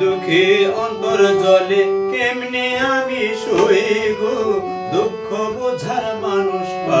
দুঃখে অন্তর জলে কেমনে আমি শুয়ে গো দুঃখ বোঝার মানুষ পা